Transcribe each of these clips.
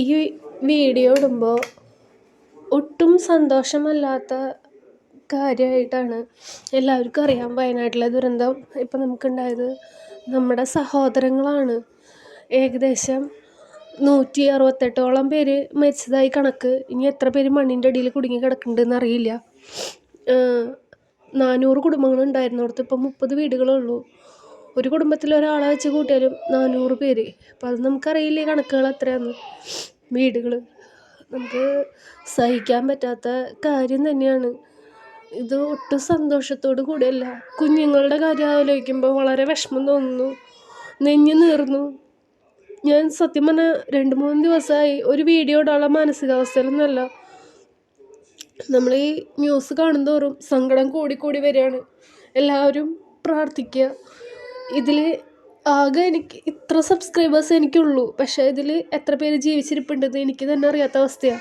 ഈ വീഡിയോ ഇടുമ്പോൾ ഒട്ടും സന്തോഷമല്ലാത്ത കാര്യമായിട്ടാണ് എല്ലാവർക്കും അറിയാം വയനാട്ടിലെ ദുരന്തം. ഇപ്പം നമുക്കുണ്ടായത് നമ്മുടെ സഹോദരങ്ങളാണ്. ഏകദേശം നൂറ്റി അറുപത്തെട്ടോളം പേര് മരിച്ചതായി കണക്ക്. ഇനി എത്ര പേര് മണ്ണിന്റെ അടിയിൽ കുടുങ്ങി കിടക്കുന്നുണ്ടെന്ന് അറിയില്ല. നാനൂറ് കുടുംബങ്ങളുണ്ടായിരുന്നിടത്ത് ഇപ്പം മുപ്പത് വീടുകളേ ഉള്ളൂ. ഒരു കുടുംബത്തിൽ ഒരാളെ വെച്ച് കൂട്ടിയാലും നാനൂറ് പേര്. അപ്പം അത് നമുക്കറിയില്ല കണക്കുകൾ എത്രയാണെന്ന് വീടുകൾ നമുക്ക് സഹിക്കാൻ പറ്റാത്ത കാര്യം തന്നെയാണ്. ഇത് ഒട്ടും സന്തോഷത്തോടു കൂടിയല്ല. കുഞ്ഞുങ്ങളുടെ കാര്യം ആലോചിക്കുമ്പോൾ വളരെ വിഷമം തോന്നുന്നു. നെഞ്ഞു നീർന്നു ഞാൻ സത്യം പറഞ്ഞാൽ രണ്ട് മൂന്ന് ദിവസമായി ഒരു വീഡിയോ ഇടാനുള്ള മാനസികാവസ്ഥയിലൊന്നുമല്ല. നമ്മൾ ഈ ന്യൂസ് കാണുന്തോറും സങ്കടം കൂടി കൂടി വരികയാണ്. എല്ലാവരും പ്രാർത്ഥിക്കുക. ഇതിൽ ആകെ എനിക്ക് ഇത്ര സബ്സ്ക്രൈബേഴ്സ് എനിക്കുള്ളൂ. പക്ഷേ ഇതിൽ എത്ര പേര് ജീവിച്ചിരിപ്പുണ്ടെന്ന് എനിക്ക് തന്നെ അറിയാത്ത അവസ്ഥയാണ്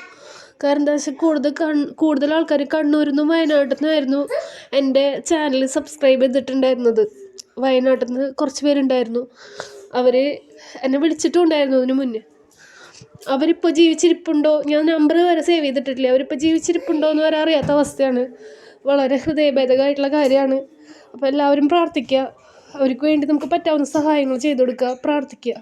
കാരണം എന്താ വെച്ചാൽ കൂടുതൽ കൺ കൂടുതൽ ആൾക്കാർ കണ്ണൂരിൽ നിന്നും വയനാട്ടിൽ നിന്നായിരുന്നു എന്റെ ചാനൽ സബ്സ്ക്രൈബ് ചെയ്തിട്ടുണ്ടായിരുന്നത്. വയനാട്ടിൽ നിന്ന് കുറച്ച് പേരുണ്ടായിരുന്നു. അവർ എന്നെ വിളിച്ചിട്ടും ഉണ്ടായിരുന്നു അതിന് മുന്നേ. അവരിപ്പോൾ ജീവിച്ചിരിപ്പുണ്ടോ? ഞാൻ നമ്പർ വരെ സേവ് ചെയ്തിട്ടില്ല? അവരിപ്പോൾ ജീവിച്ചിരിപ്പുണ്ടോ എന്ന് വരെ അറിയാത്ത അവസ്ഥയാണ്. വളരെ ഹൃദയഭേദകമായിട്ടുള്ള കാര്യമാണ്. അപ്പോൾ എല്ലാവരും പ്രാർത്ഥിക്കുക അവർക്ക് വേണ്ടി നമുക്ക് പറ്റാവുന്ന സഹായങ്ങൾ ചെയ്തു കൊടുക്കുക പ്രാർത്ഥിക്കുക.